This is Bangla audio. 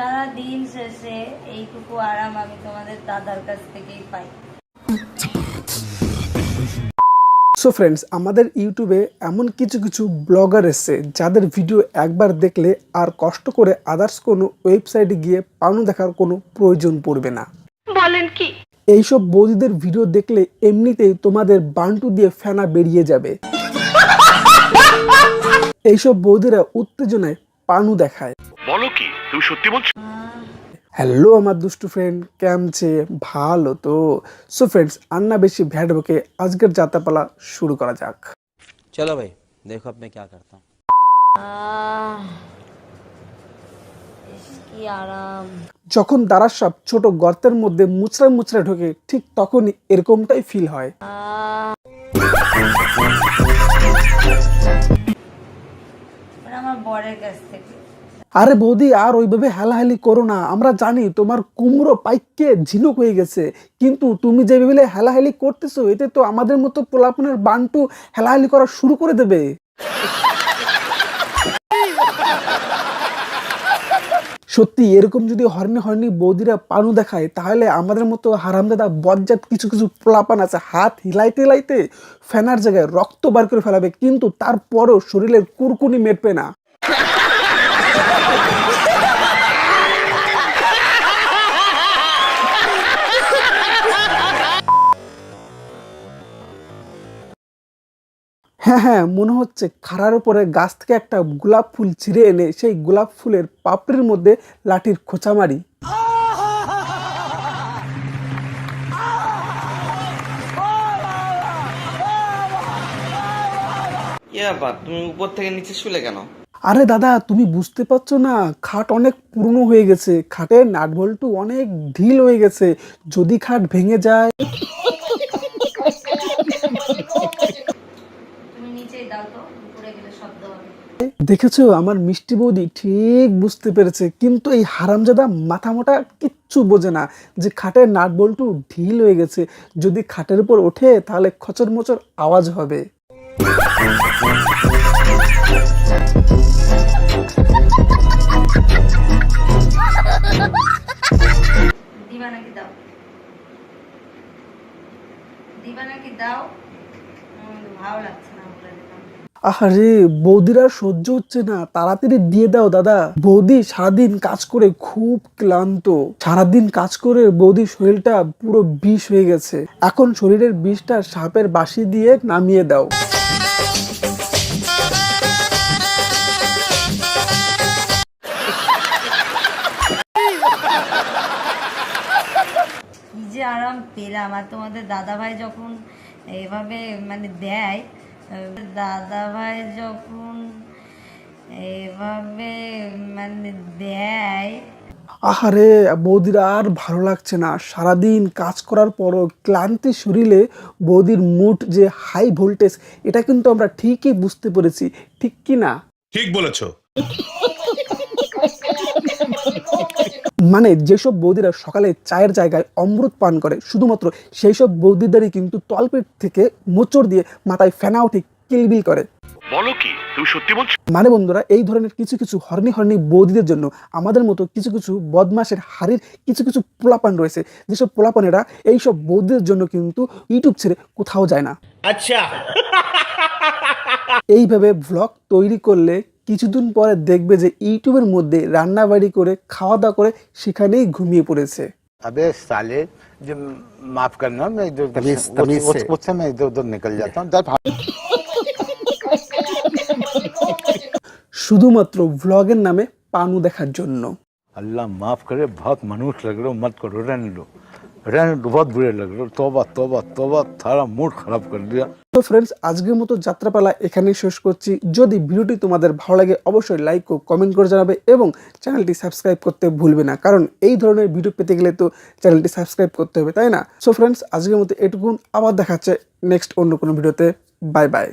সারা দিন শেষে এইটুকু আরাম আমি তোমাদের দাদার কাছ থেকেই পাই। সো ফ্রেন্ডস আমাদের ইউটিউবে এমন কিছু কিছু ব্লগার এসছে যাদের ভিডিও একবার দেখলে আর কষ্ট করে আদার্স কোনো ওয়েবসাইটে গিয়ে পানু দেখার কোনো প্রয়োজন পড়বে না। বলেন কি? এইসব বৌদিদের ভিডিও দেখলে এমনিতেই তোমাদের বান্টু দিয়ে ফেনা বেরিয়ে যাবে। এইসব বৌদিরা উত্তেজনায় পানু দেখায়। বলো কি? তুমি সত্যি বলছো হ্যালো আমার দুষ্টু ফ্রেন্ড কেমছে ভালো তো সো ফ্রেন্ডস আন্না বেশি ভ্যাট বকে আজকের যাত্রাপালা শুরু করা যাক चलो भाई देखो अब मैं क्या करता हूँ আহ, ইস, কি আরাম যখন দাঁড়ার সব ছোট গর্তের মধ্যে মুচড়ায় মুচড়ায় ঢোকে ঠিক তখনই এরকমটাই ফিল হয় আহ। মানে আমার বরের কাছ থেকে আরে বৌদি, আর ওইভাবে হেলাহেলি করো না। আমরা জানি তোমার কুমড়ো পাইকে ঝিনুক হয়ে গেছে। কিন্তু তুমি যেভাবে হেলাহেলি করতেছো, এতে তো আমাদের মতো পোলাপনের বান্টু হেলাহেলি করা শুরু করে দেবে। সত্যি, এরকম যদি হর্নি হর্নি বৌদিরা পানু দেখায়, তাহলে আমাদের মতো হারামদাদা বজ্জাত কিছু কিছু পোলাপান আছে, হাত হিলাইতে হিলাইতে ফেনার জায়গায় রক্ত বার করে ফেলাবে, কিন্তু তারপরও শরীরের কুরকুনি মেটবে না। হ্যাঁ হ্যাঁ মনে হচ্ছে খাড়ার উপরে গাছ থেকে একটা গোলাপ ফুল ছিঁড়ে এনে সেই গোলাপ ফুলের পাপড়ির মধ্যে লাঠির খোঁচা মারি। ব্যাপার তুমি উপর থেকে নিচে শুলে কেন? আরে দাদা তুমি বুঝতে পারছ না খাট অনেক পুরনো হয়ে গেছে। খাটের নাট বল্টু অনেক ঢিল হয়ে গেছে। যদি খাট ভেঙে যায় দেখেছ আমার মিষ্টি বৌদি ঠিক বুঝতে পেরেছে কিন্তু এই হারামজাদা মাথা মোটা কিচ্ছু বোঝে না যে খাটের নাট বল্টু ঢিল হয়ে গেছে। যদি খাটের উপর ওঠে তাহলে খচর মচর আওয়াজ হবে। দিবা আরে বৌদিরা সহ্য হচ্ছে না। তাড়াতাড়ি দিয়ে দাও দাদা। বৌদি সারাদিন কাজ করে খুব ক্লান্ত। সারাদিন কাজ করে বৌদির শরীরটা পুরো বিষ হয়ে গেছে। এখন শরীরের বিষটা সাপের বাসি দিয়ে নামিয়ে দাও। যে আরাম পেলাম। আর তোমাদের দাদাভাই যখন এভাবে মানে দেয় দাদাভাই যখন এভাবে মানে দেয় আহারে বৌদিরা আর ভালো লাগছে না। সারাদিন কাজ করার পরও ক্লান্তি শরীরে বৌদির মুড যে হাই ভোল্টেজ এটা কিন্তু আমরা ঠিকই বুঝতে পেরেছি। ঠিক কি না? ঠিক বলেছ। মানে যেসব বৌদিরা সকালে চায়ের জায়গায় অমৃত পান করে শুধুমাত্র সেই সব বৌদিদারই কিন্তু তলপেট থেকে মোচড় দিয়ে মাথায় ফেনা উঠে কিলবিল করে। বলো কি তুমি সত্যি বলছো? মানে বন্ধুরা এই ধরনের কিছু কিছু হর্নি হর্নি বৌদিদের জন্য আমাদের মতো কিছু কিছু বদমাসের হাড়ির কিছু কিছু পোলাপান রয়েছে। যেসব পোলাপানেরা এইসব বৌদিদের জন্য কিন্তু ইউটিউব ছেড়ে কোথাও যায় না। আচ্ছা। এইভাবে ভ্লগ তৈরি করলে কিছুদিন পরে দেখবে যে ইউটিউবের মধ্যে রান্নাবাড়ি করে খাওয়া দাওয়া করে সেখানেই ঘুমিয়ে পড়েছে अबे साले जो माफ करना मैं इधर उधर उस- उससे मैं इधर उधर निकल जाता हूँ दर শুধুমাত্র ভ্লগের নামে পানু দেখার জন্য अल्लाह माफ करे बहुत मनुष्य लग रहे हो मत करो रहने लो रहने लो बहुत बुरे लग रहे हो तोबा तोबा तोबा थारा मूड खराब कर दिया তো ফ্রেন্ডস আজকের মতো যাত্রাপালা এখানেই শেষ করছি যদি ভিডিওটি তোমাদের ভালো লাগে অবশ্যই লাইক ও কমেন্ট করে জানাবে এবং চ্যানেলটি সাবস্ক্রাইব করতে ভুলবে না কারণ এই ধরনের ভিডিও পেতে গেলে তো চ্যানেলটি সাবস্ক্রাইব করতে হবে তাই না সো ফ্রেন্ডস আজকের মতো এটুকুন আবার দেখাচ্ছে নেক্সট অন্য কোনো ভিডিওতে বাই বাই